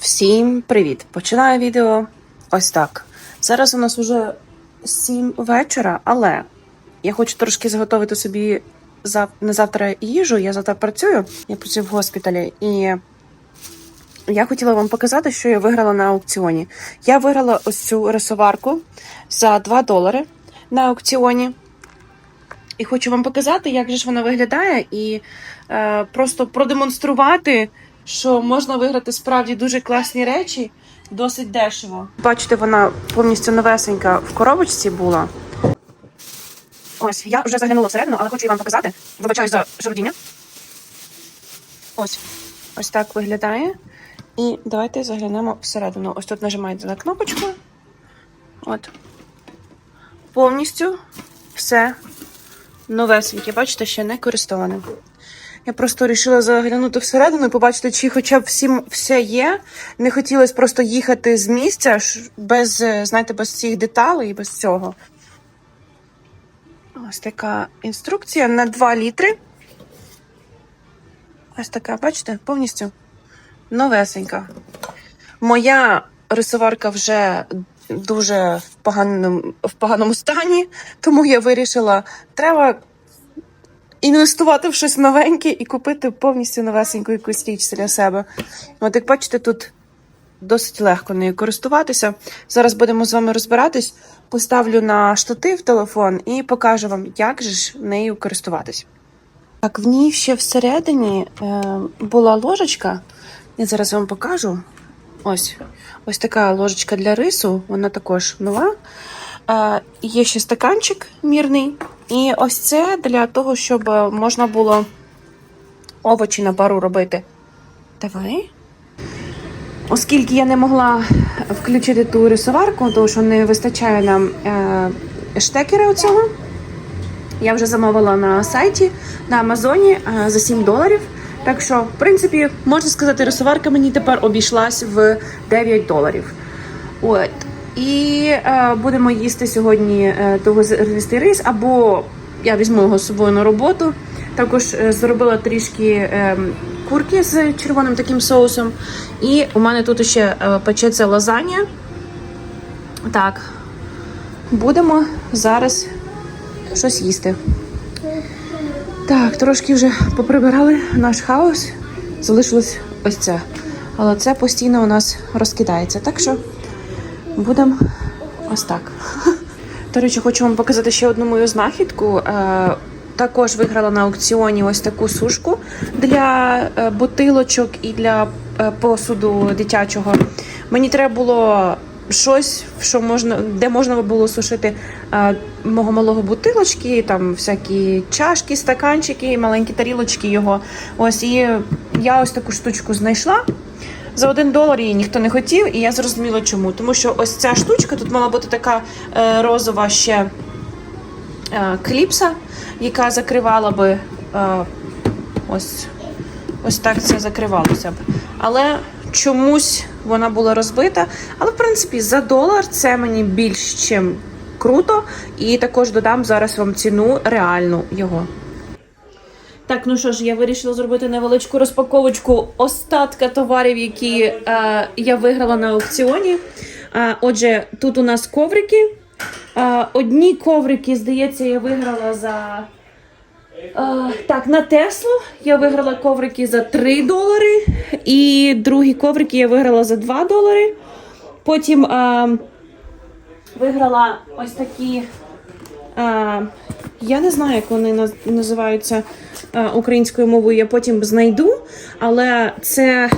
Всім привіт! Починаю відео ось так. Зараз у нас уже 7 вечора, але я хочу трошки заготовити собі зав... на завтра їжу. Я завтра працюю, я працюю в госпіталі, і я хотіла вам показати, що я виграла на аукціоні. Я виграла ось цю рисоварку за 2 долари на аукціоні. І хочу вам показати, як же ж вона виглядає, і е, просто продемонструвати, що можна виграти справді дуже класні речі досить дешево. Бачите, вона повністю новесенька в коробочці була. Ось, я вже заглянула всередину, але хочу вам показати. Вибачаю за шарудіння. Ось. Ось так виглядає. І давайте заглянемо всередину. Ось тут нажимаєте на кнопочку. От. Повністю все новесеньке, бачите, ще не користоване. Я просто вирішила заглянути всередину і побачити, чи хоча б всім все є. Не хотілося просто їхати з місця без, е, знаєте, без цих деталей, і без цього. Ось така інструкція на 2 літри. Ось така, бачите, повністю новесенька. Моя рисоварка вже дуже в поганому, в поганому стані, тому я вирішила, треба інвестувати в щось новеньке і купити повністю новесеньку якусь річ для себе. От як бачите, тут досить легко нею користуватися. Зараз будемо з вами розбиратись. Поставлю на штатив телефон і покажу вам, як же ж нею користуватись. Так, в ній ще всередині е, була ложечка. Я зараз вам покажу. Ось ось така ложечка для рису, вона також нова. Е, є ще стаканчик мірний. І ось це для того, щоб можна було овочі на пару робити. Давай. Оскільки я не могла включити ту рисоварку, тому що не вистачає нам е, штекера оцього. Я вже замовила на сайті на Амазоні е, за 7 доларів. Так що, в принципі, можна сказати, рисоварка мені тепер обійшлась в 9 доларів. От. І е, будемо їсти сьогодні е, того зернистий рис, або я візьму його з собою на роботу. Також е, зробила трішки е, курки з червоним таким соусом. І у мене тут ще е, печеться лазанья. Так, будемо зараз щось їсти. Так, трошки вже поприбирали наш хаос. Залишилось ось це. Але це постійно у нас розкидається. Так що будемо ось так. До речі, хочу вам показати ще одну мою знахідку. Е, Також виграла на аукціоні ось таку сушку для е, бутилочок і для е, посуду дитячого. Мені треба було щось, що можна, де можна було сушити мого малого бутилочки, там всякі чашки, стаканчики, маленькі тарілочки його. Ось і я ось таку штучку знайшла. За один долар її ніхто не хотів, і я зрозуміла чому. Тому що ось ця штучка тут мала бути така е, розова ще е, кліпса, яка закривала би е, ось, ось так це закривалося б. Але чомусь вона була розбита. Але в принципі за долар це мені більш чим круто. І також додам зараз вам ціну реальну його. Так, ну що ж, я вирішила зробити невеличку розпаковочку остатка товарів, які е, я виграла на аукціоні. Е, отже, тут у нас коврики. Е, одні коврики, здається, я виграла за. Е, так, на Теслу я виграла коврики за 3 долари. І другі коврики я виграла за 2 долари. Потім е, виграла ось такі. Е, я не знаю, як вони називаються е, українською мовою. Я потім знайду. Але це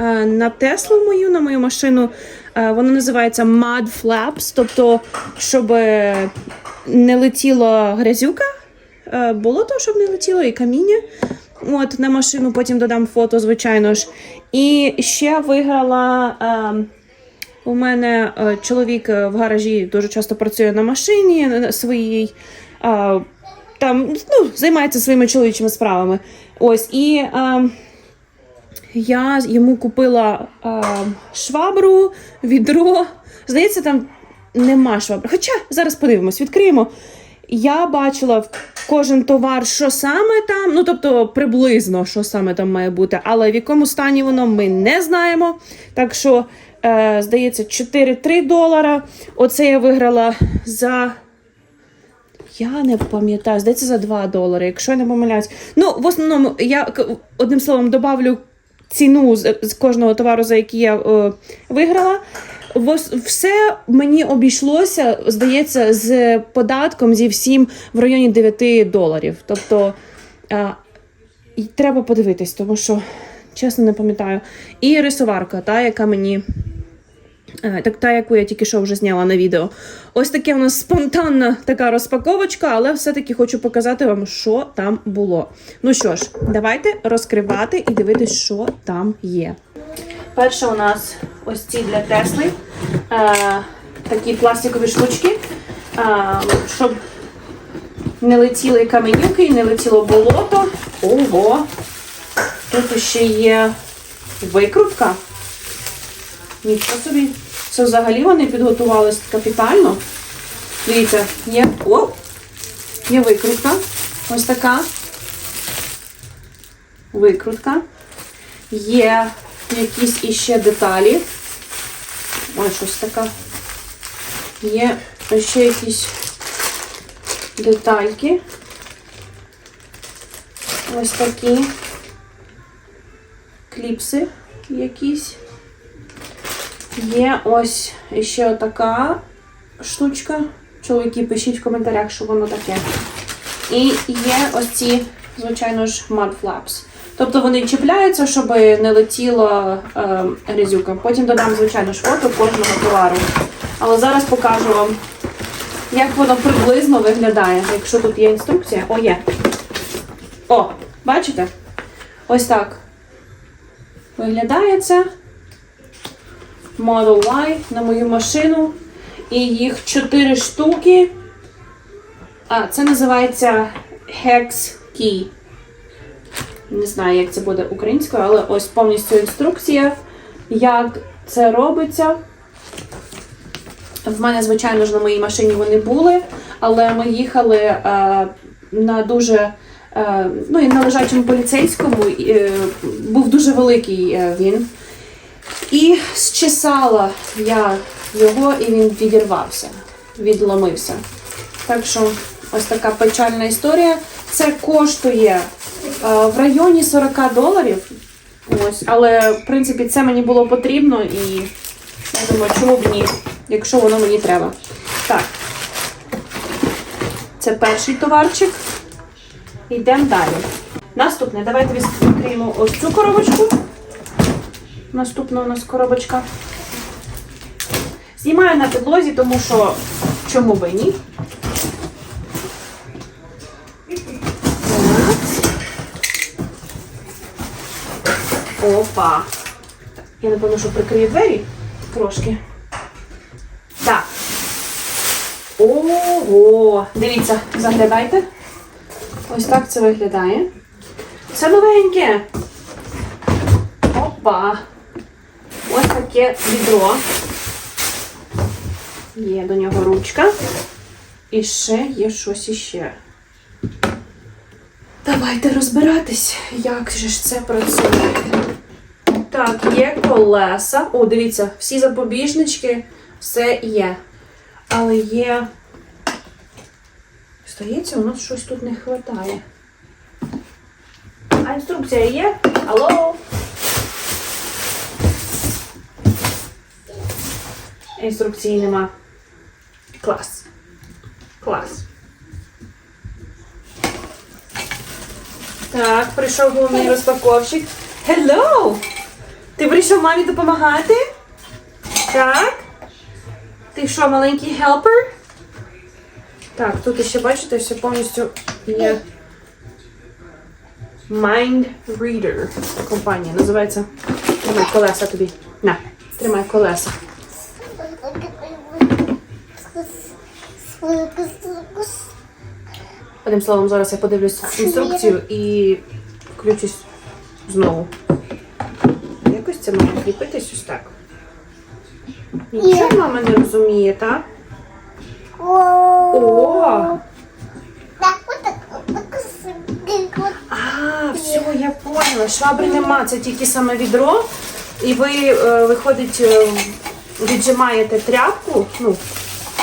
е, на Теслу мою, на мою машину. Е, воно називається Mud Flaps, тобто, щоб не летіло грязюка. Було то, щоб не летіло, і каміння. От на машину потім додам фото, звичайно ж. І ще виграла. У мене чоловік в гаражі дуже часто працює на машині своїй. Там ну, займається своїми чоловічими справами. Ось і е, я йому купила е, швабру, відро. Здається, там нема швабри. Хоча зараз подивимось, відкриємо. я бачила в кожен товар, що саме там, ну тобто приблизно, що саме там має бути, але в якому стані воно ми не знаємо. Так що, е, здається, 4-3 долара. Оце я виграла за. Я не пам'ятаю, здається, за 2 долари, якщо я не помиляюсь. Ну, в основному, я одним словом добавлю ціну з, з кожного товару, за який я е, виграла. Все мені обійшлося, здається, з податком зі всім в районі 9 доларів. Тобто е, треба подивитись, тому що чесно не пам'ятаю. І рисоварка, та, яка мені. Е, Так, та, яку я тільки що вже зняла на відео. Ось таке у нас спонтанна така розпаковочка, але все-таки хочу показати вам, що там було. Ну що ж, давайте розкривати і дивитись, що там є. Перше у нас ось ці для Тесли. Е, такі пластикові штучки, е, щоб не летіли каменюки, не летіло болото. Ого! Тут ще є викрутка. Нічого собі. Це взагалі вони підготувались капітально. Дивіться, є. О! Є викрутка. Ось така. Викрутка. Є якісь іще деталі. Ось щось така. Є ще якісь детальки. Ось такі кліпси якісь. Є ось ще отака штучка. Чоловіки, пишіть в коментарях, що воно таке. І є ось ці, звичайно ж, flaps. Тобто вони чіпляються, щоб не летіла е, грязюка. Потім додам, звичайно ж, фото кожного товару. Але зараз покажу вам, як воно приблизно виглядає. Якщо тут є інструкція. О, є. О, бачите? Ось так. Виглядає це. Model Y на мою машину. І їх 4 штуки. А, це називається Hex Key. Не знаю, як це буде українською, але ось повністю інструкція, як це робиться. В мене, звичайно ж, на моїй машині вони були, але ми їхали е, на дуже е, ну, і на лежачому поліцейському. Е, був дуже великий е, він. І зчесала я його, і він відірвався, відломився. Так що ось така печальна історія. Це коштує е, в районі 40 доларів. Ось, але в принципі це мені було потрібно і я думаю, чому б ні, якщо воно мені треба. Так. Це перший товарчик. Йдемо далі. Наступне, давайте відкриємо ось цю коробочку. Наступна у нас коробочка. Знімаю на підлозі, тому що чому би ні? Опа. Я напевно, що прикрию двері трошки. Так. Ого! Дивіться, заглядайте. Ось так це виглядає. Це новеньке. Опа. Ось таке відро. Є до нього ручка. І ще є щось іще. Давайте розбиратись, як же ж це працює. Так, є колеса. О, дивіться, всі запобіжнички, все є. Але є. Здається, у нас щось тут не вистачає. А інструкція є? Алло? Інструкції нема. Клас. Клас. Так, прийшов головний розпаковщик. Hello! Ти прийшов мамі допомагати? Так? Ти що, маленький хелпер? Так, тут ще бачите, все повністю є. Mind Reader компанія. Називається. Тримай колеса тобі. На, тримай колеса. Одним словом, зараз я подивлюсь інструкцію і включусь знову. Якось це має кріпитись ось так. Нічого мама не розуміє, так? О! А, все, я поняла. Швабри нема, це тільки саме відро. І ви, е, виходить, е, віджимаєте тряпку, ну,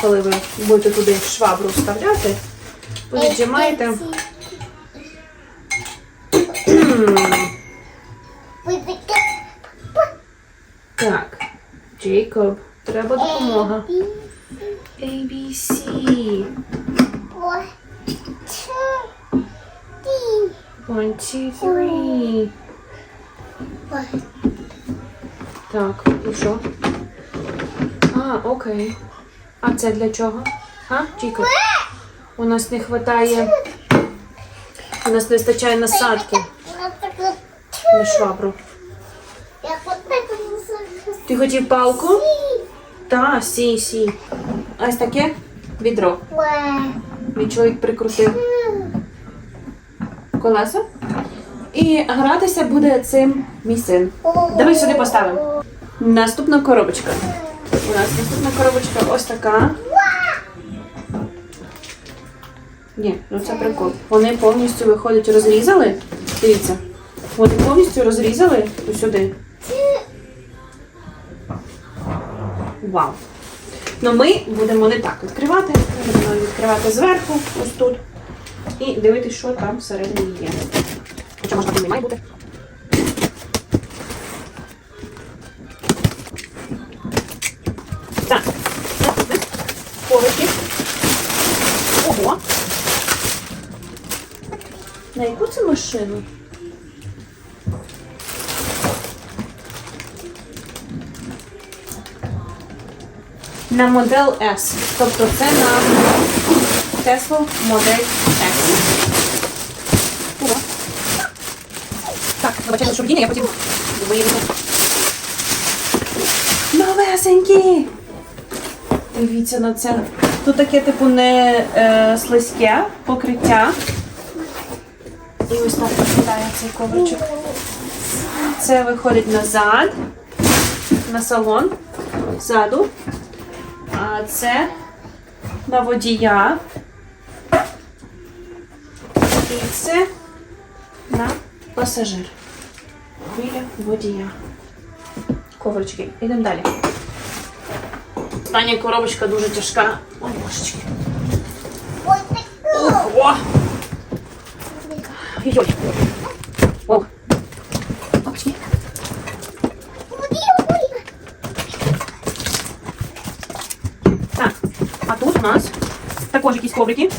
коли ви будете туди швабру вставляти, ви віджимаєте. Так, Джейкоб, треба допомога. A, B, C. One, two, three. Так, і що? А, окей. А це для чого? А, Чіка? У нас не вистачає. У нас не вистачає насадки на швабру. Ти хотів палку? Так, сі, сі. Ось таке відро. Мій чоловік прикрутив колеса. І гратися буде цим мій син. Давай сюди поставимо. Наступна коробочка. Нас наступна коробочка ось така. Ні, ну це прикол. Вони повністю виходять, розрізали. Дивіться. Вони повністю розрізали сюди. Вау. Ну ми будемо не так відкривати. Ми будемо відкривати зверху, ось тут. І дивитися, що там всередині є. Хоча можна не має бути. Коврики. Ого. На яку це машину? На модель S. Тобто це на Tesla модель S. Ого. Так, вибачайте, що я потім виїду. Новесенькі! Дивіться на це. Тут таке, типу, не е, слизьке покриття. І ось так виглядає цей ковричок. Це виходить назад, на салон, ззаду. А це на водія. І це на пасажир. Біля водія. Коврички. Йдемо далі. Остання коробочка дуже тяжка. Ой, божечки. Ого! Йой. О. Бабочки. Так, а тут у нас також якісь коврики.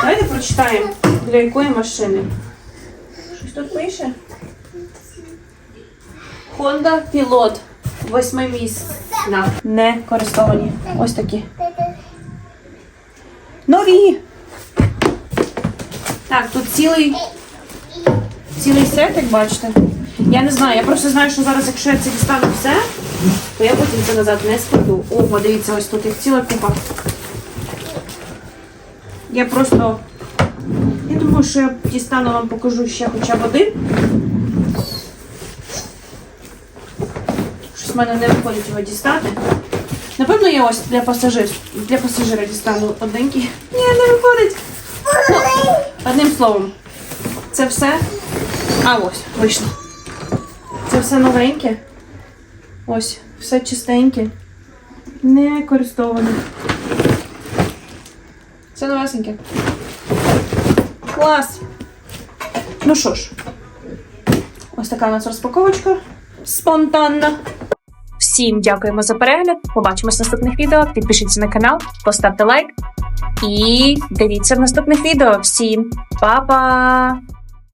Давайте прочитаємо, для якої машини. Щось тут пише. Honda Pilot. Восьмимісна. Не користовані. Ось такі. Нові. Так, тут цілий, цілий сет, як бачите. Я не знаю, я просто знаю, що зараз, якщо я це дістану все, то я потім це назад не складу. Ого, дивіться, ось тут їх ціла купа. Я просто. Я думаю, що я дістану вам покажу ще хоча б один. Щось в мене не виходить його дістати. Напевно, я ось для пасажирів для пасажира дістану одненький. Ні, не виходить. Ну, одним словом, це все. А ось, вийшло. Це все новеньке. Ось, все чистеньке. Не користоване. Це новесеньке. Клас! Ну що ж, ось така у нас розпаковочка. Спонтанна. Всім дякуємо за перегляд. Побачимось в наступних відео. Підпишіться на канал, поставте лайк і дивіться в наступних відео. Всім па-па!